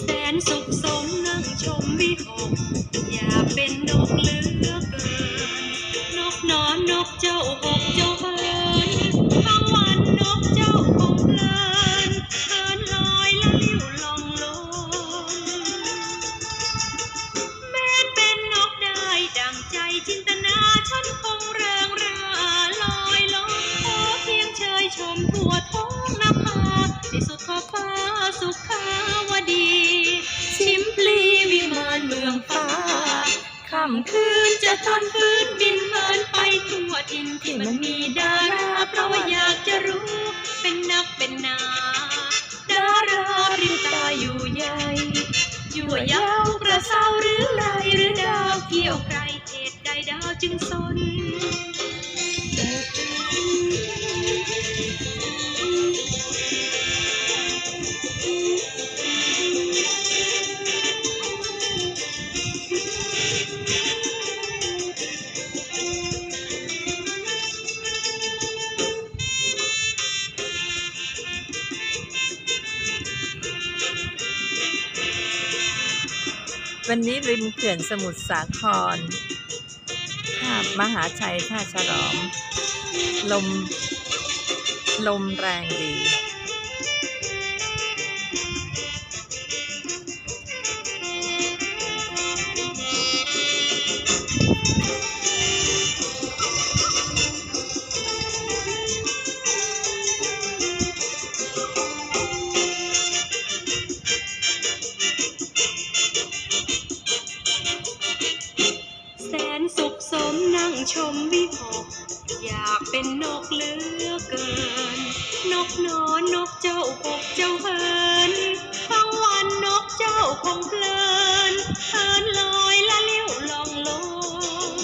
แสนสุขสมนั่งชมวิหกอย่าเป็นนกเลือเกิน นกนอนนกเจ้าหก จินตนาฉันคงเริงร่าลอยลอยขอเพียงเชยชมทั่วท้องนภาที่สุดขอบฟ้าสุขาวดี ชิมพลีวิมานเมืองฟ้าค่ำคืนจะทนฟื้นบินเหินไปทั่วทินที่มันมีดาราเพราะว่าอยากจะรู้เป็นนักเป็นนา ดาราริตาอยู่ใหญ่ อยั่วย้ากระเซาหรือไรหรือดาวเกี่ยวกลเหตุใดดาว จึงสนวันนี้ริมเขื่อนสมุทรสาคร มหาชัยท่าฉลอม ลม ลมแรงดี ชมวิหกอยากเป็นนกเหลือเกิน นกนอนนกเจ้าปกเจ้าเฮินทั้งวันนกเจ้าคงเพลินเฮินลอยละเลี้ยวลองลง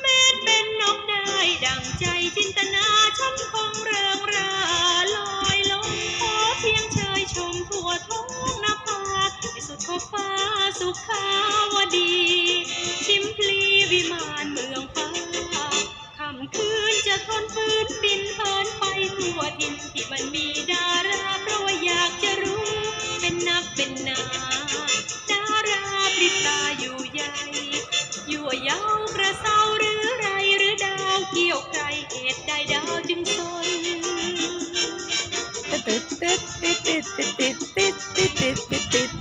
แม้เป็นนกได้ดังใจจินตนาฉันคงเริงราลอยลงขอเพียงเชยชมทั่วท้องนภาที่สุดขอบฟ้าสุขาวดี คืนจะทนฟื้นบินเหินไปทั่วทินที่มันมีดาราเพราะว่าอยากจะรู้ เป็นนักเป็นนาดาราปริตาอยู่ใหญ่ยั่วเย้ากระเซาหรือไรหรือดาวเกี่ยวใครเหตุใดดาวจึงสนตึ๊ดตึ๊ดตึ๊ดตึ๊ดตึ๊ดตึ๊ดตึ๊ดตึ๊ดตึ๊ดตึ๊ดตึ๊ด